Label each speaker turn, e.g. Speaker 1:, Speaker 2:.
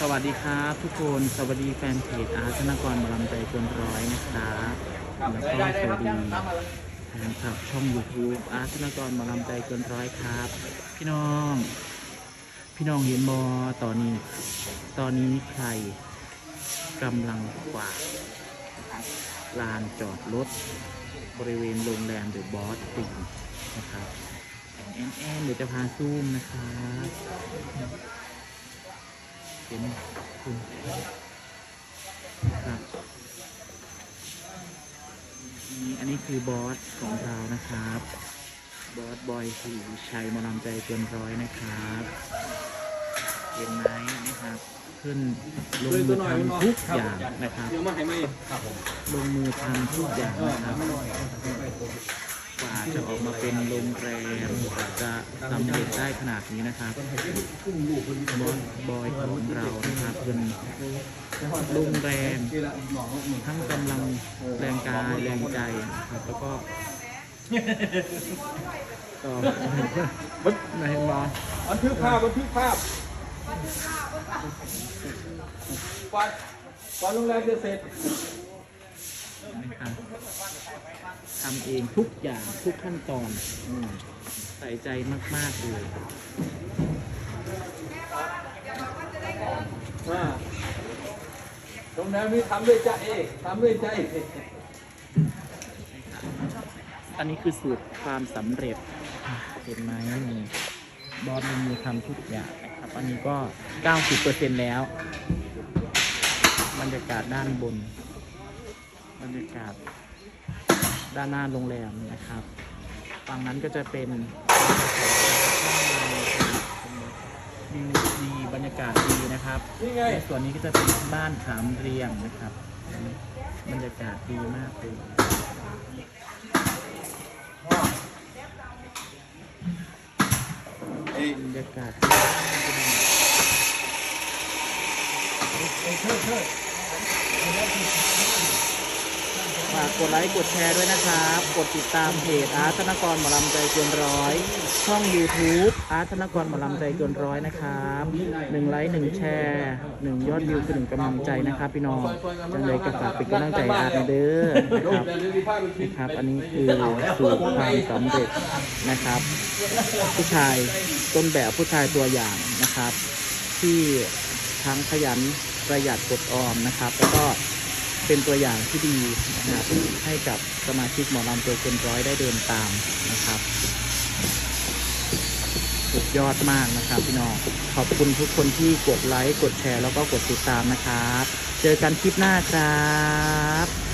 Speaker 1: สวัสดีครับทุกคนสวัสดีแฟนเพจอาร์ตธนกรหมอลำใจเกินร้อยนะครับแล้วก็สวัสดีแฟนคลับช่อง YouTube อาร์ตธนกรหมอลำใจเกินร้อยครับ พี่น้อง พี่น้องเห็นบอตอนนี้ ตอนนี้ใครกำลังกวาดลานจอดรถบริเวณโรงแรมเดอะบอสติงนะครับแอนแอนเดี๋ยวจะพาซูมนะครับ เป็นคุณครับนี่อันนี้คือบอสของเรานะครับ บอสบอยสีชัยหมอลำใจเกินร้อยนะครับเห็นไหมนะครับ ขึ้นลงมือทำทุกอย่างนะครับ
Speaker 2: เดี๋ยวมาให้ไหมครับผม
Speaker 1: ลงมือทำทุกอย่างนะครับกว่า จะออกมาเป็นโรงแรมกว่าจะสำเร็จได้ขนาดนี้นะครับบอสบอยของเรานะครับเป็นโรงแรมทั้งกำลังแรงกายแรงใจนะครับแล้วก็ต่อวัดไหนมา
Speaker 2: บันทึกภาพบันทึกภาพก่อนก่อนโรงแรมจะเสร็จ
Speaker 1: นะครับ ทำเองทุกอย่างทุกขั้นตอนอืมใส่ใจมากๆเลย
Speaker 2: อ่าโรงแรมนี้ทำด้วยใจทำด้วยใจ
Speaker 1: อันนี้คือสูตรความสำเร็จเห็นไหมนี่บอสลงมือทำทุกอย่างนะครับ อันนี้ก็ 90%แล้ว บรรยากาศด้านบน บรรยากาศ ด้านหน้าโรงแรมนะครับฝั่งนั้นก็จะเป็นวิวดีบรรยากาศดีนะครับในส่วนนี้ก็จะเป็นบ้านขามเรียงนะครับ บรรยากาศดีมากเลยบรรยากาศ
Speaker 2: เชิดเชิด
Speaker 1: ฝากกดไลค์กดแชร์ด้วยนะครับ กดติดตามเพจอาร์ตธนกรหมอลำใจเกินร้อย ช่อง YouTube อาร์ตธนกรหมอลำใจเกินร้อยนะครับหนึ่งไลค์หนึ่งแชร์หนึ่งยอดวิวคือหนึ่งกำลังใจนะครับ พี่น้องจังเลยก็ฝากเป็นกำลังใจอาร์ตเด้อนะครับ
Speaker 2: นี้ภาพเป็นคลิป
Speaker 1: นะครับ อันนี้คือสูตรความสำเร็จนะครับ ผู้ชายต้นแบบผู้ชายตัวอย่างนะครับ ที่ทั้งขยันประหยัดกดออมนะครับ แล้วก็ เป็นตัวอย่างที่ดีนะครับให้กับสมาชิกหมอลำตัวเกินร้อยได้เดินตามนะครับสุดยอดมากนะครับพี่น้องขอบคุณทุกคนที่กดไลค์กดแชร์แล้วก็กดติดตามนะครับ เจอกันคลิปหน้าครับ